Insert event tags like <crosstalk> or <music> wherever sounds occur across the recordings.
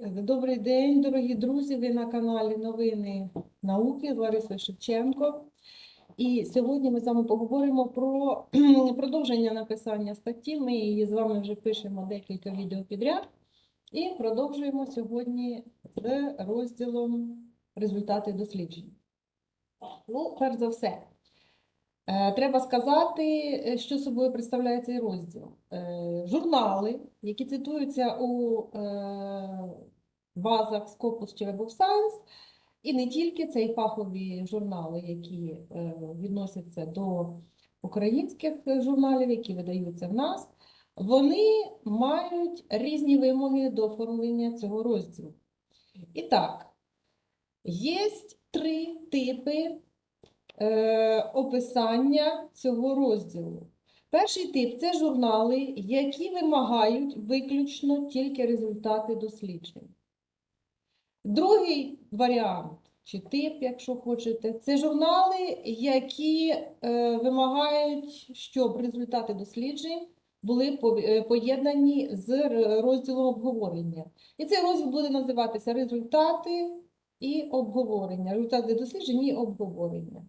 Добрий день, дорогі друзі. Ви на каналі Новини науки з Ларисою Шевченко. І сьогодні ми з вами поговоримо про <clears throat> продовження написання статті. Ми її з вами вже пишемо декілька відео підряд. І продовжуємо сьогодні з розділом результати досліджень. Ну, перш за все, е, треба сказати, що собою представляє цей розділ. Е, Журнали, які цитуються у е, базах Scopus чи Web of Science, і не тільки це і фахові журнали, які е, відносяться до українських журналів, які видаються в нас, вони мають різні вимоги до оформлення цього розділу. І так, є три типи е, описання цього розділу. Перший тип це журнали, які вимагають виключно тільки результати досліджень. Другий варіант, чи тип, якщо хочете, це журнали, які е, вимагають, щоб результати досліджень були е, поєднані з розділом обговорення. І цей розділ буде називатися Результати і обговорення. Результати досліджень і обговорення.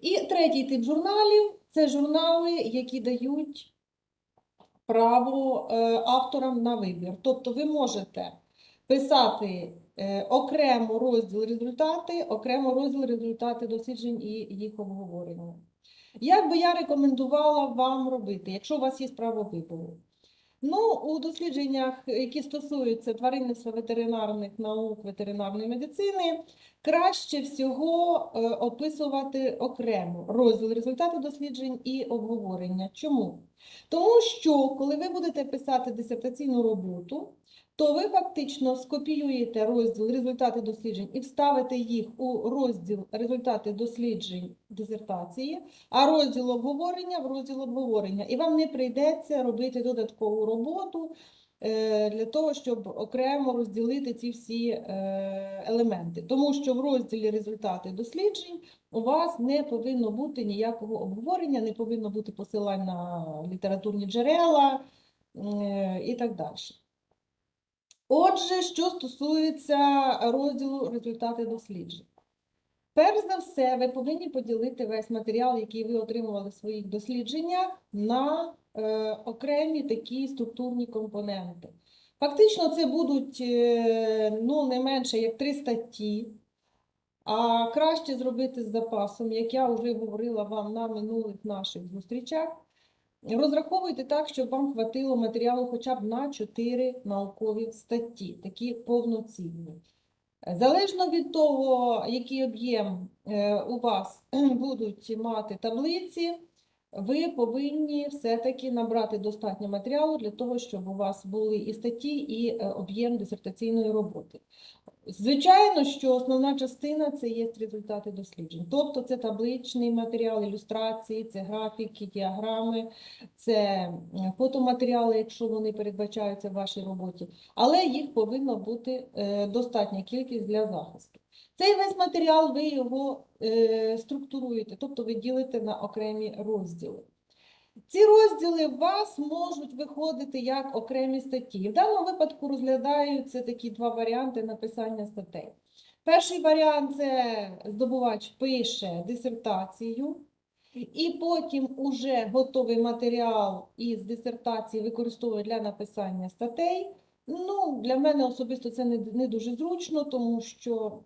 І третій тип журналів це журнали, які дають право е, авторам на вибір. Тобто ви можете писати окремо розділ результати, окремо розділ результати досліджень і їх обговорення. Як би я рекомендувала вам робити, якщо у вас є право вибору? Ну, у дослідженнях, які стосуються тваринництва ветеринарних наук, ветеринарної медицини, краще всього е, описувати окремо розділ результати досліджень і обговорення. Чому? Тому що, коли ви будете писати дисертаційну роботу, то ви фактично скопіюєте розділ результати досліджень і вставите їх у розділ результати досліджень дисертації, а розділ обговорення в розділ обговорення. І вам не прийдеться робити додаткову роботу е, для того, щоб окремо розділити ці всі е, елементи. Тому що в розділі результати досліджень у вас не повинно бути ніякого обговорення, не повинно бути посилань на літературні джерела е, і так далі. Отже, що стосується розділу результати досліджень. Перш за все, ви повинні поділити весь матеріал, який ви отримували в своїх дослідженнях, на е, окремі такі структурні компоненти. Фактично, це будуть е, ну, не менше як три статті, а краще зробити з запасом, як я вже говорила вам на минулих наших зустрічах. Розраховуйте так, щоб вам хватило матеріалу хоча б на 4 наукові статті, такі повноцінні. Залежно від того, який об'єм е, у вас <clears throat> будуть мати таблиці, ви повинні все-таки набрати достатньо матеріалу для того, щоб у вас були і статті, і е, об'єм дисертаційної роботи. Звичайно, що основна частина це є результати досліджень. Тобто це табличний матеріал, ілюстрації, це графіки, діаграми, це фотоматеріали, якщо вони передбачаються в вашій роботі, але їх повинно бути е, достатня кількість для захисту. Цей весь матеріал ви його е, структуруєте, тобто ви ділите на окремі розділи. Ці розділи у вас можуть виходити як окремі статті. В даному випадку розглядаються такі два варіанти написання статей. Перший варіант це здобувач пише дисертацію, і потім уже готовий матеріал із дисертації використовує для написання статей. Ну, для мене особисто це не, не дуже зручно, тому що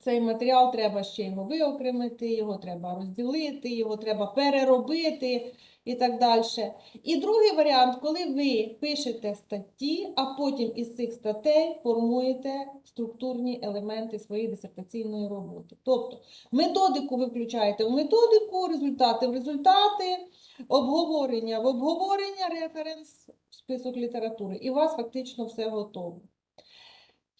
цей матеріал треба ще його виокремити, його треба розділити, його треба переробити і так далі. І другий варіант, коли ви пишете статті, а потім із цих статей формуєте структурні елементи своєї дисертаційної роботи. Тобто методику ви включаєте в методику, результати в результати, обговорення в обговорення, референс, в список літератури. І у вас фактично все готово.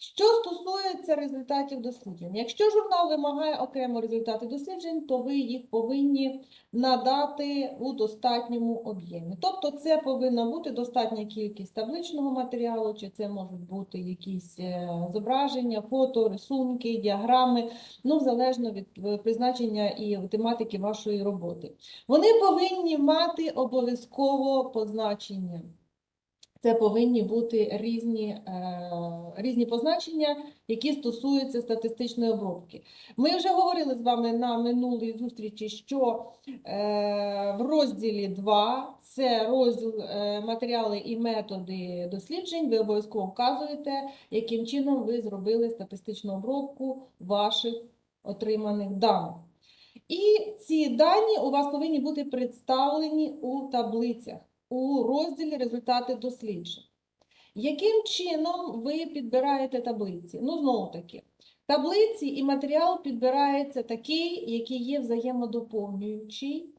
Що стосується результатів досліджень, якщо журнал вимагає окремо результати досліджень, то ви їх повинні надати у достатньому об'ємі. Тобто це повинна бути достатня кількість табличного матеріалу, чи це можуть бути якісь е, зображення, фото, рисунки, діаграми, ну, залежно від е, призначення і тематики вашої роботи. Вони повинні мати обов'язково позначення Це повинні бути різні, е, різні позначення, які стосуються статистичної обробки. Ми вже говорили з вами на минулій зустрічі, що е, в розділі 2, це розділ е, матеріали і методи досліджень, ви обов'язково вказуєте, яким чином ви зробили статистичну обробку ваших отриманих даних. І ці дані у вас повинні бути представлені у таблицях у розділі результати досліджень. Яким чином ви підбираєте таблиці? Ну, знову таки, таблиці і матеріал підбирається такий, який є взаємодоповнюючий,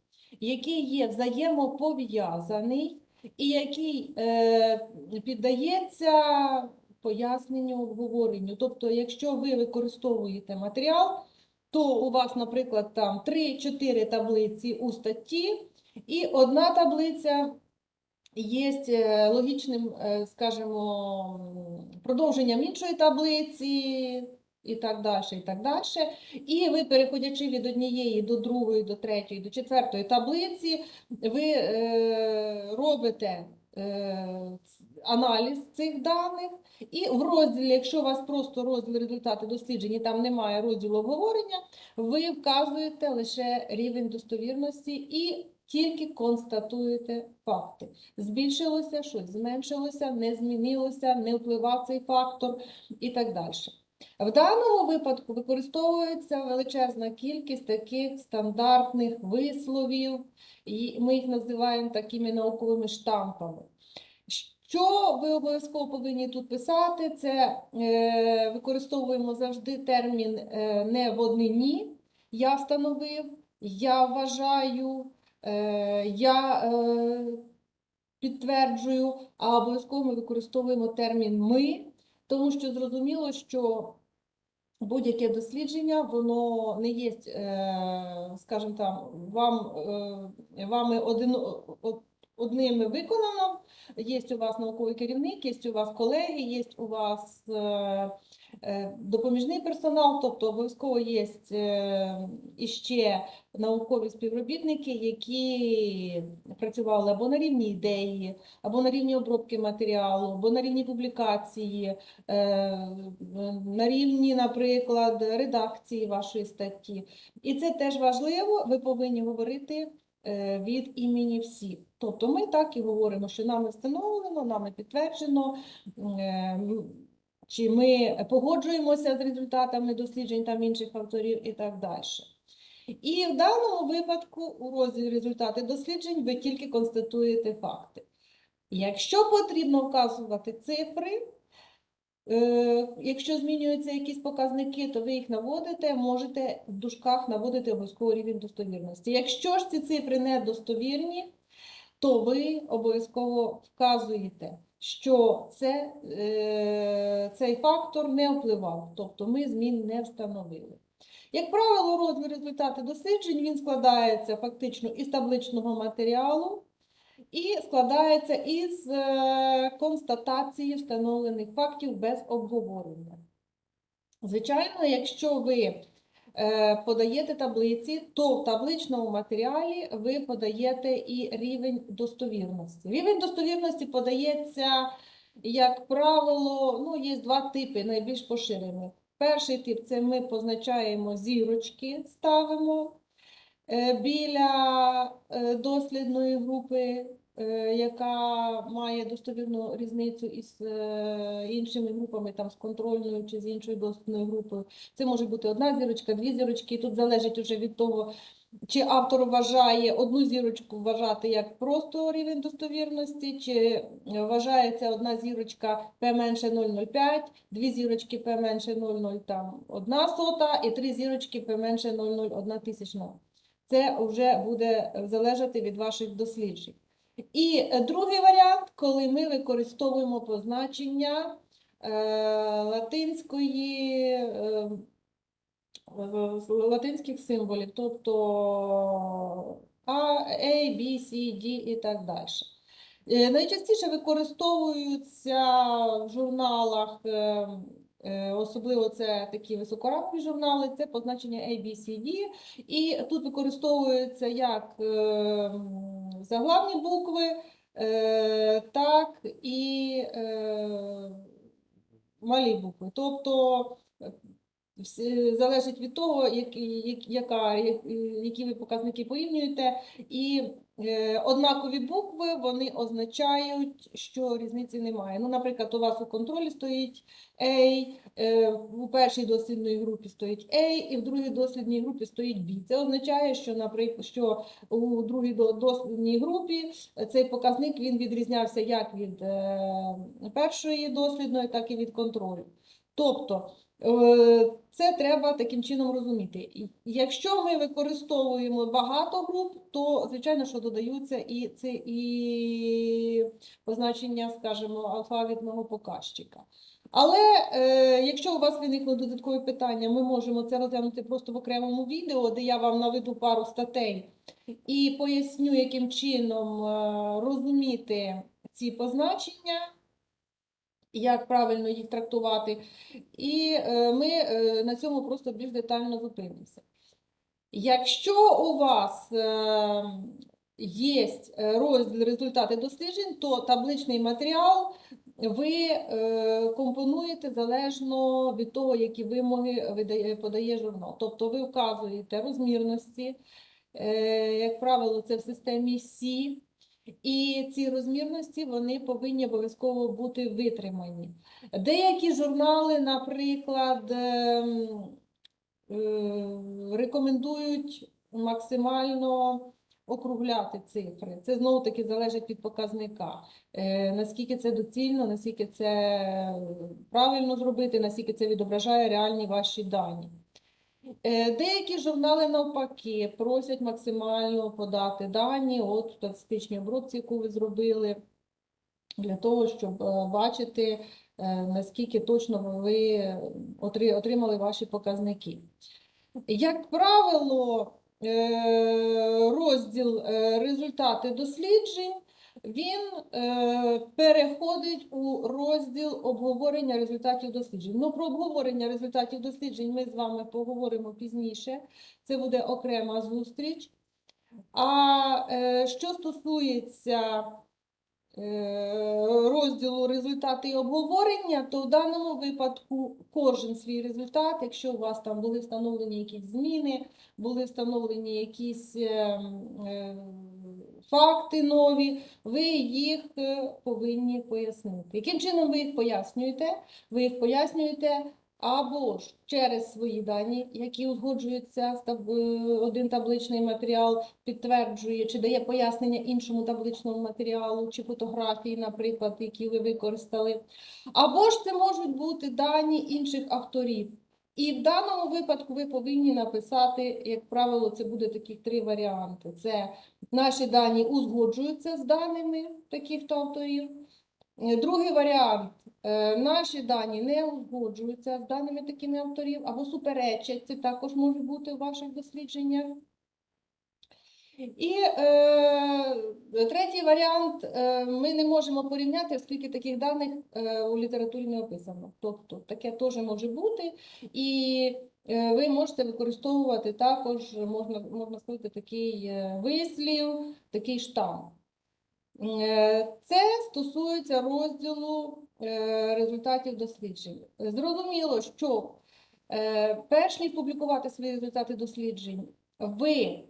який є взаємопов'язаний і який е, піддається поясненню, обговоренню. Тобто, якщо ви використовуєте матеріал, то у вас, наприклад, там 3-4 таблиці у статті, і одна таблиця є е, логічним, е, скажімо, продовженням іншої таблиці. І так далі, і так далі. І ви, переходячи від однієї до другої, до третьої, до четвертої таблиці, ви е, робите е, аналіз цих даних. І в розділі, якщо у вас просто розділ результати досліджень, і там немає розділу обговорення, ви вказуєте лише рівень достовірності і тільки констатуєте факти. Збільшилося щось, зменшилося, не змінилося, не впливав цей фактор і так далі. В даному випадку використовується величезна кількість таких стандартних висловів, і ми їх називаємо такими науковими штампами. Що ви обов'язково повинні тут писати? Це е, використовуємо завжди термін е, не в однині. Я встановив, я вважаю, я е, підтверджую, а обов'язково ми використовуємо термін ми, тому що зрозуміло, що будь-яке дослідження, воно не є, е, скажімо там, вам, е, вами один, одними виконано. Є у вас науковий керівник, є у вас колеги, є у вас е, е, допоміжний персонал, тобто обов'язково є е, іще наукові співробітники, які працювали або на рівні ідеї, або на рівні обробки матеріалу, або на рівні публікації, на рівні, наприклад, редакції вашої статті. І це теж важливо, ви повинні говорити від імені всіх. Тобто ми так і говоримо, що нами встановлено, нами підтверджено, е, чи ми погоджуємося з результатами досліджень там інших авторів і так далі. І в даному випадку у розділі результати досліджень ви тільки констатуєте факти. Якщо потрібно вказувати цифри, Е, Якщо змінюються якісь показники, то ви їх наводите, можете в дужках наводити обов'язково рівень достовірності. Якщо ж ці цифри недостовірні, то ви обов'язково вказуєте, що це, е, цей фактор не впливав, тобто ми змін не встановили. Як правило, розділ результати досліджень він складається фактично із табличного матеріалу, і складається із е, констатації встановлених фактів без обговорення. Звичайно, якщо ви е, подаєте таблиці, то в табличному матеріалі ви подаєте і рівень достовірності. Рівень достовірності подається, як правило, ну, є два типи найбільш поширених. Перший тип це ми позначаємо зірочки, ставимо біля е, дослідної групи, е, яка має достовірну різницю із е, іншими групами, там з контрольною чи з іншою дослідною групою. Це може бути одна зірочка, дві зірочки. Тут залежить вже від того, чи автор вважає одну зірочку вважати як просто рівень достовірності, чи вважається одна зірочка P менше 0,05, дві зірочки P менше 0,0 одна сота і три зірочки P менше 0,01 тисячна. Це вже буде залежати від ваших досліджень. І е, другий варіант, коли ми використовуємо позначення е, латинської, е, латинських символів, тобто А, A, B, C, D і так далі. Найчастіше використовуються в журналах, особливо це такі високорангові журнали, це позначення A, B, C, D. І тут використовуються як е, заглавні букви, е, так і е, малі букви. Тобто е, залежить від того, які, яка, які ви показники порівнюєте, і е, однакові букви вони означають, що різниці немає. Ну, наприклад, у вас у контролі стоїть A, е, у першій дослідній групі стоїть A, і в другій дослідній групі стоїть B. Це означає, що, наприклад, що у другій до- дослідній групі е, цей показник він відрізнявся як від е, першої дослідної, так і від контролю. Тобто е, це треба таким чином розуміти. Якщо ми використовуємо багато груп, то звичайно, що додаються і це і позначення, скажімо, алфавітного показчика. Але е, якщо у вас виникли додаткові питання, ми можемо це розглянути просто в окремому відео, де я вам наведу пару статей і поясню, яким чином е, розуміти ці позначення, як правильно їх трактувати. І е, ми е, на цьому просто більш детально зупинимося. Якщо у вас е, є розділ результати досліджень, то табличний матеріал ви компонуєте залежно від того, які вимоги подає журнал. Тобто ви вказуєте розмірності, як правило, це в системі C, і ці розмірності вони повинні обов'язково бути витримані. Деякі журнали, наприклад, ем, е, рекомендують максимально округляти цифри. Це знову таки залежить від показника. Е, Наскільки це доцільно, наскільки це правильно зробити, наскільки це відображає реальні ваші дані. Е, Деякі журнали навпаки просять максимально подати дані от в обробці, яку ви зробили, для того, щоб е, бачити, е, наскільки точно ви отримали ваші показники. Як правило, розділ результати досліджень він е, переходить у розділ обговорення результатів досліджень. Ну, про обговорення результатів досліджень ми з вами поговоримо пізніше. Це буде окрема зустріч. А е, що стосується е, розділу результати і обговорення, то в даному випадку кожен свій результат, якщо у вас там були встановлені якісь зміни, були встановлені якісь е, е, факти нові, ви їх е, повинні пояснити. Яким чином ви їх пояснюєте? Ви їх пояснюєте або ж через свої дані, які узгоджуються е, один табличний матеріал, підтверджує чи дає пояснення іншому табличному матеріалу, чи фотографії, наприклад, які ви використали. Або ж це можуть бути дані інших авторів. І в даному випадку ви повинні написати, як правило, це буде таких три варіанти. Це наші дані узгоджуються з даними таких-то авторів. Другий варіант. е, Наші дані не узгоджуються з даними такими авторів або суперечать. Це також може бути у ваших дослідженнях. І е, третій варіант е, ми не можемо порівняти, оскільки таких даних е, у літературі не описано. Тобто таке теж може бути, і ви можете використовувати також, можна, можна сказати, такий е, вислів, такий штамп. Е, Це стосується розділу е, результатів досліджень. Зрозуміло, що е, перш ніж публікувати свої результати досліджень, ви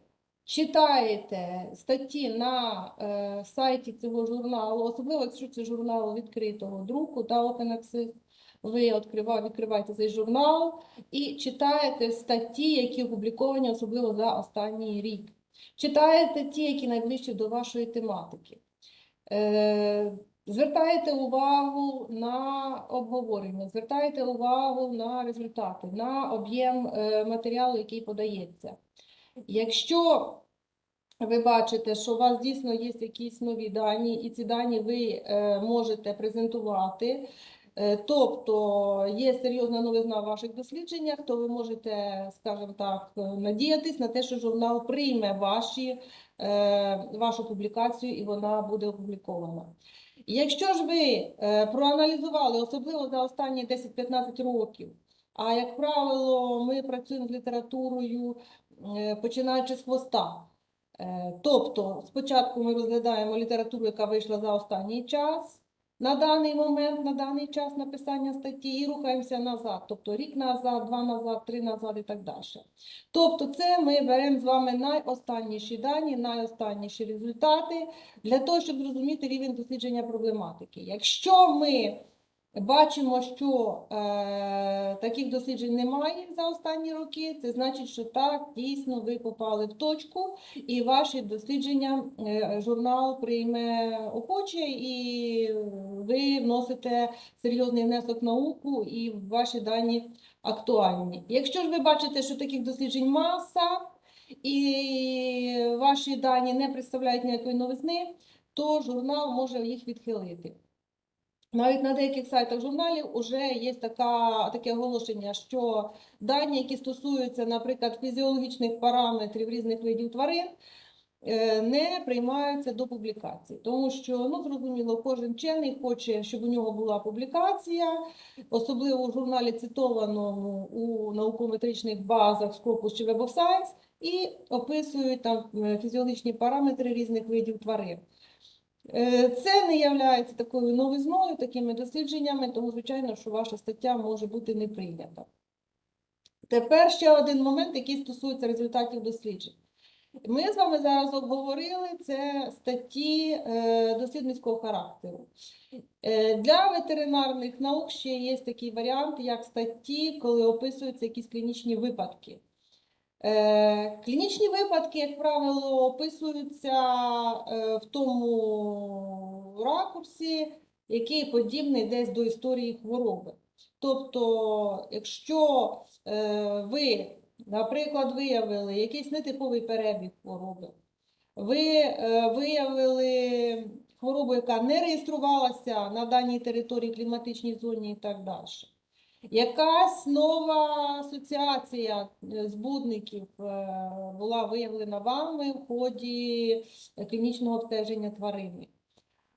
читаєте статті на е, сайті цього журналу, особливо якщо це журнал відкритого друку та Access, ви відкрива- відкриваєте цей журнал і читаєте статті, які опубліковані особливо за останній рік. Читаєте ті, які найближчі до вашої тематики. Е, Звертаєте увагу на обговорення, звертаєте увагу на результати, на об'єм е, матеріалу, який подається. Якщо ви бачите, що у вас дійсно є якісь нові дані, і ці дані ви е, можете презентувати, тобто є серйозна новизна в ваших дослідженнях, то ви можете, скажімо так, е, надіятись на те, що журнал прийме ваші, е, вашу публікацію і вона буде опублікована. Якщо ж ви е, проаналізували, особливо за останні 10-15 років, а як правило, ми працюємо з літературою, е, починаючи з хвоста. Е, Тобто, спочатку ми розглядаємо літературу, яка вийшла за останній час, на даний момент, на даний час написання статті, і рухаємося назад, тобто рік назад, два назад, три назад і так далі. Тобто, це ми беремо з вами найостанніші дані, найостанніші результати для того, щоб зрозуміти рівень дослідження проблематики. Якщо ми бачимо, що е, таких досліджень немає за останні роки, це значить, що так, дійсно ви попали в точку, і ваші дослідження е, журнал прийме охоче, і ви вносите серйозний внесок в науку, і ваші дані актуальні. Якщо ж ви бачите, що таких досліджень маса, і ваші дані не представляють ніякої новизни, то журнал може їх відхилити. Навіть на деяких сайтах журналів вже є така, таке оголошення, що дані, які стосуються, наприклад, фізіологічних параметрів різних видів тварин, е, не приймаються до публікації. Тому що, ну, зрозуміло, кожен вчений хоче, щоб у нього була публікація, особливо у журналі цитованому у науково-метричних базах Scopus чи Web of Science, і описують там е, фізіологічні параметри різних видів тварин. Е, Це не є такою новизною, такими дослідженнями, тому, звичайно, що ваша стаття може бути не прийнята. Тепер ще один момент, який стосується результатів досліджень. Ми з вами зараз обговорили це статті е, дослідницького характеру. Е, Для ветеринарних наук ще є такий варіант, як статті, коли описуються якісь клінічні випадки. Е, Клінічні випадки, як правило, описуються е, в тому ракурсі, який подібний десь до історії хвороби. Тобто, якщо е, ви, наприклад, виявили якийсь нетиповий перебіг хвороби, ви виявили хворобу, яка не реєструвалася на даній території, кліматичній зоні і так далі. Якась нова асоціація е, збудників е, була виявлена вами в ході клінічного обстеження тварини.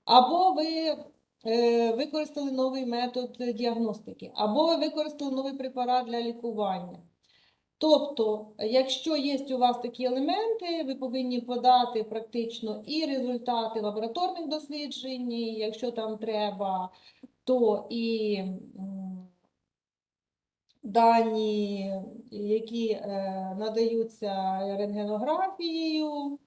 Або ви е, використали новий метод діагностики, або ви використали новий препарат для лікування. Тобто, якщо є у вас такі елементи, ви повинні подати практично і результати лабораторних досліджень, якщо там треба, то і дані, які е, надаються рентгенографією,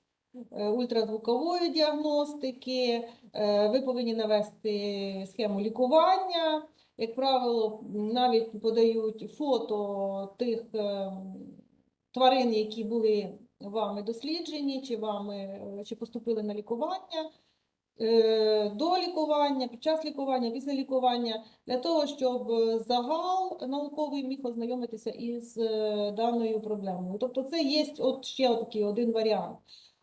е, ультразвукової діагностики, е, ви повинні навести схему лікування. Як правило, навіть подають фото тих тварин, які були вами досліджені, чи вами чи поступили на лікування, до лікування, під час лікування, після лікування, для того, щоб е, загал науковий міг ознайомитися із е, даною проблемою. Тобто це є от ще такий один варіант.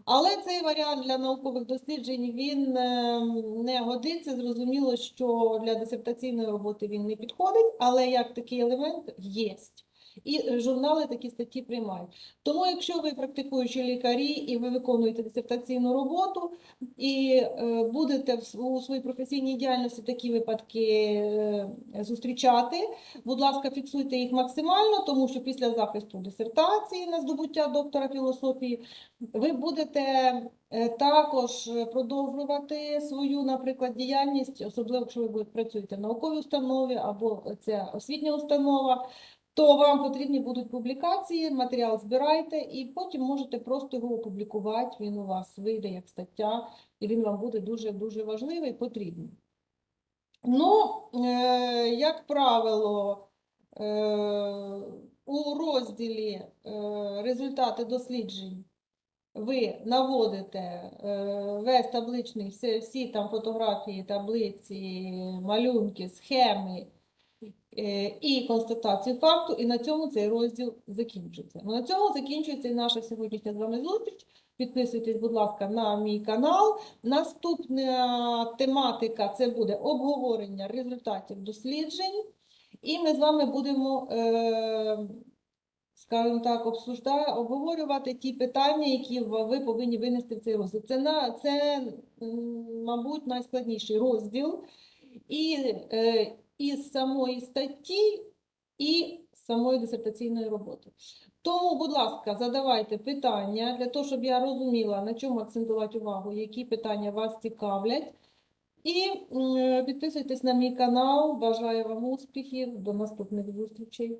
Але цей варіант для наукових досліджень він е, не годиться. Зрозуміло, що для дисертаційної роботи він не підходить, але як такий елемент є. І журнали такі статті приймають. Тому, якщо ви практикуючі лікарі і ви виконуєте дисертаційну роботу і е, будете у своїй професійній діяльності такі випадки е, зустрічати, будь ласка, фіксуйте їх максимально, тому що після захисту дисертації на здобуття доктора філософії ви будете е, також продовжувати свою, наприклад, діяльність, особливо якщо ви працюєте в науковій установі або це освітня установа, то вам потрібні будуть публікації, матеріал збирайте і потім можете просто його опублікувати. Він у вас вийде як стаття, і він вам буде дуже-дуже важливий потрібний. Ну, е, як правило, е, у розділі е, результати досліджень ви наводите весь табличний, всі, всі там фотографії, таблиці, малюнки, схеми і констатацію факту, і на цьому цей розділ закінчується. Ну, на цьому закінчується і наша сьогоднішня з вами зустріч. Підписуйтесь, будь ласка, на мій канал. Наступна тематика це буде обговорення результатів досліджень. І ми з вами будемо, е, скажімо так, обсужда- обговорювати ті питання, які ви повинні винести в цей розділ. Це, на, це мабуть, найскладніший розділ. І е, із самої статті, і самої дисертаційної роботи. Тому, будь ласка, задавайте питання для того, щоб я розуміла, на чому акцентувати увагу, які питання вас цікавлять. І підписуйтесь на мій канал. Бажаю вам успіхів. До наступних зустрічей.